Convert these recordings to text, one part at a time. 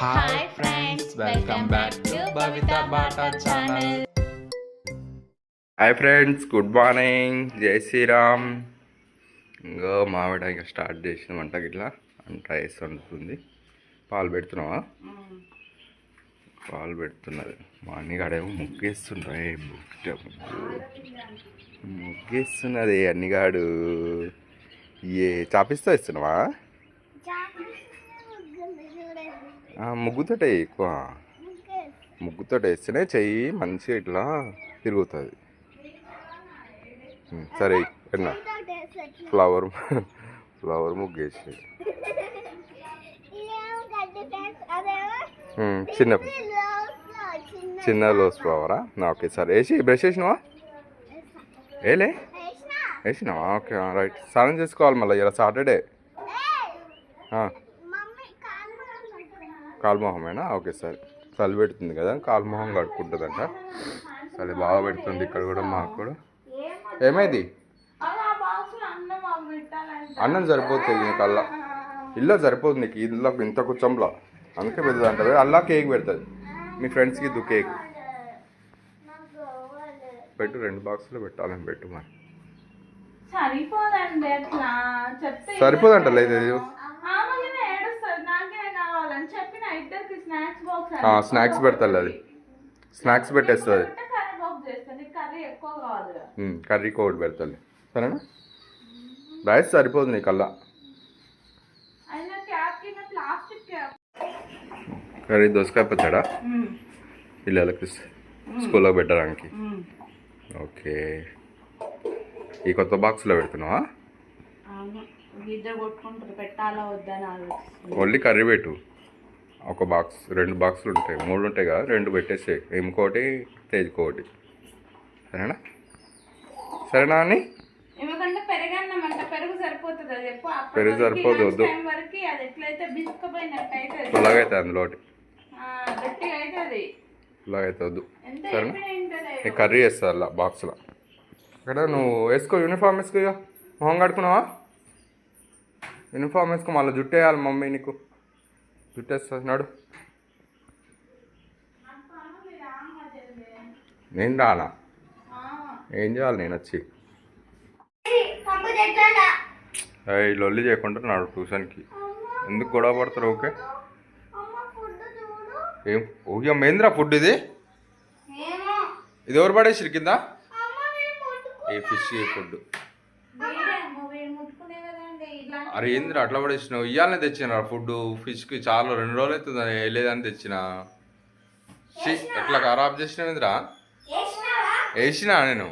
Hi friends welcome back to Bata channel hi friends good morning జై శ్రీరామ్ ఇంకో మావిడ ఇంకా స్టార్ట్ చేసిన వంట గిట్లా. అంట వేసి వండుతుంది. పాలు పెడుతున్నావా? పాలు పెడుతున్నది. మా అన్నిగాడేమో ముగ్గేస్తుండ్రా. ఏ బుట్ట ముగ్గేస్తున్నది అన్నిగాడు. ఏ చాపిస్తా ఇస్తున్నావా? ముగ్గుతోటే ఎక్కువ. ముగ్గుతోటే వేస్తేనే చెయ్యి మంచిగా ఇట్లా తిరుగుతుంది. సరే ఎన్నా? ఫ్లవర్ ఫ్లవర్ ముగ్గేసి. వేసి చిన్న చిన్న లోస్ ఫ్లవరా? ఓకే సరే వేసి బ్రష్ వేసినావా ఏలే వేసినావా? Okay right. స్నానం చేసుకోవాలి మళ్ళీ ఇలా సాటర్డే. కాల్మోహమేనా? ఓకే సరే. చలి పెడుతుంది కదా కాల్మోహం కడుక్కుంటుందంట. చలి బాగా పెడుతుంది ఇక్కడ కూడా మాకు కూడా. ఏమైంది? అన్నం సరిపోతుంది నీకు అల్లా. ఇల్లు సరిపోదు నీకు ఇల్లు ఇంత కూర్చోంలో. అందుకే పెద్దది అంటారు అల్లా కేక్ పెడుతుంది మీ ఫ్రెండ్స్కి ఇద్దు కేక్. పెట్టు రెండు బాక్సులు పెట్టాలని పెట్టు మరి. సరిపోదంట లేదు స్నాక్స్ పెడతాలి అది. స్నాక్స్ పెట్టేస్తుంది. కర్రీ కోడ్ పెడతాలి సరేనా? రైస్ సరిపోదు కింద ప్లాస్టిక్ క్యాప్. కర్రీ దోసకాయ పచ్చడా? పిల్లలకి స్కూల్లో పెట్టడానికి. ఓకే. ఈ కొత్త బాక్స్లో పెడుతున్నావా? ఓన్లీ కర్రీ పెట్టు. ఒక బాక్స్ రెండు బాక్సులు ఉంటాయి. మూడు ఉంటాయి కదా రెండు పెట్టేసే ఇంకోటి తేజ్కోటి. సరేనా? సరేనా అని పెరుగు సరిపోదు, వద్దు. పుల్లగైతే అందులోటి. పుల్లగైతే వద్దు. సరేనా? కర్రీ వేస్తా అలా బాక్స్లో ఇక్కడ నువ్వు వేసుకో యూనిఫామ్ వేసుకో ఇక మొహం కడుకున్నావా యూనిఫామ్ వేసుకో మళ్ళీ జుట్టు వేయాలి మమ్మీ నీకు. జుట్టు వేస్తుంది నాడు. నేను రానా ఏం చేయాలి నేను వచ్చి? లొల్లి చేయకుండా నాడు ట్యూషన్కి. ఎందుకు గొడవ పడతారు ఓకే? ఏం? ఓకే మహేంద్ర ఫుడ్ ఇది? ఇది ఎవరు పడేసిరు కింద? ఏ ఫిష్ ఫుడ్ కదండి ఇట్లా అరే ఏంద్ర అట్లా పడేసినావు? ఇయ్యాలనే తెచ్చిన ఫుడ్ ఫిష్కి చాలా రెండు రోజులు అవుతుంది వేయలేదని తెచ్చిన ఎట్లా ఖరాబ్ చేసినావు ఏంద్రా? వేసినా నేను.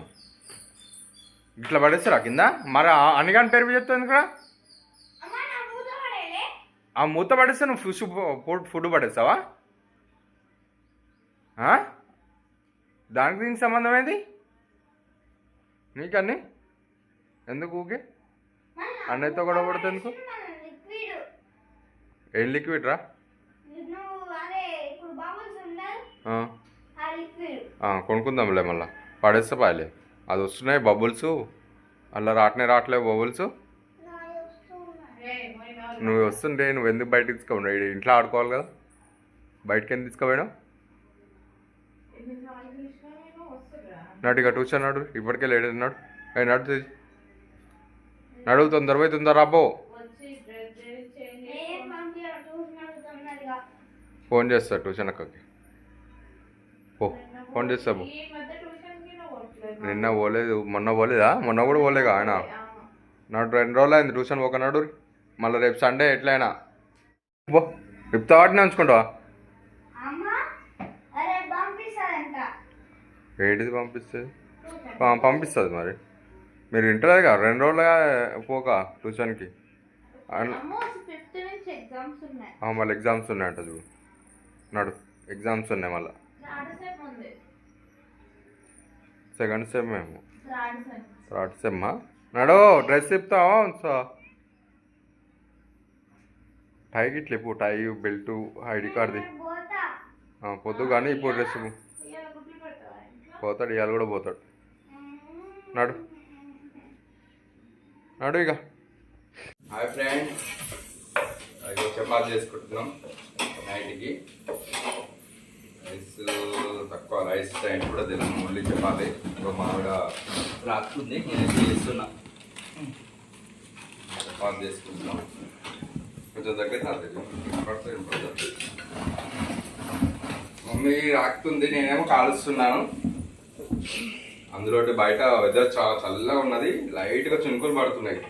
ఇట్లా పడేస్తారా కింద? మరి అనిగాని పేరు చెప్తాను ఇక్కడ ఆ మూత పడేస్తే నువ్వు ఫిష్ ఫుడ్ పడేస్తావా? దానికి దీనికి సంబంధం ఏంది? నీకన్నీ? ఎందుకు ఊకే? అన్నయ్యతో గొడవ పడుతుంది ఎందుకు? ఏం లిక్విడ్ రా? ఆ. ఆ, కొనుక్కుందాంలే మళ్ళా. పడేస్తే పాయలే. అది వస్తున్నాయి బబుల్స్ అలా రావట్నే రావట్లే బబుల్స్ నువ్వు వస్తుంటే నువ్వు ఎందుకు బయటకు తీసుకోండి ఇంట్లో ఆడుకోవాలి కదా. బయటకి ఎందుకు తీసుకుపోయినావు? నాటు ఇక ట్యూషన్ నాడు. ఇప్పటికే లేట్ అన్నాడు అయ్యి నడు తెచ్చి. నడువు తొందర పోయి తొందర అబ్బో చేంజ్ ఫోన్ చేస్తా ట్యూషన్ అక్కకి. ఓ ఫోన్ చేస్తా నిన్న పోలేదు మొన్న పోలేదా? మొన్న కూడా పోలేగా ఆయన? నాడు రెండు రోజులు అయింది ట్యూషన్ ఒక నాడు మళ్ళీ రేపు సండే ఎట్లయినా. బో రేపు తాటిని ఉంచుకుంటావా? ఏంటిది పంపిస్తుంది? పంపిస్తుంది మరి. మీరు వింటలేదుగా రెండు రోజులుగా పోక ట్యూషన్కి. మళ్ళీ ఎగ్జామ్స్ ఉన్నాయంట చూడు. నడు ఎగ్జామ్స్ ఉన్నాయి మళ్ళీ. సెకండ్ సెమ్ మేము థర్డ్ సెమ్. థర్డ్ సెమ్మా? నడు డ్రెస్ చెప్తావా ఉంచా. టై గిట్ల ఇప్పు టై బెల్ట్ ఐడి కార్డ్ది పొద్దు కానీ ఇప్పుడు డ్రెస్ పోతాడు ఇవాళ కూడా పోతాడు. నడు. నడు ఇక హాయ్ ఫ్రెండ్స్. చపాతి చేసుకుంటున్నాం నైట్కి. రైస్ తక్కువ రైస్ టైం కూడా తిన్నాను మళ్ళీ చపాతి. ఇంకో మామిడ రాకుంది నేను చేస్తున్నా. చపాతి చేసుకుంటున్నాం. కొంచెం దగ్గర పడుతుంది పడుతుంది. మమ్మీ రాకుతుంది నేనేమో కాలుస్తున్నాను. అందులో బయట వెదర్ చాలా చల్లగా ఉన్నది. లైట్గా చినుకులు పడుతున్నాయి.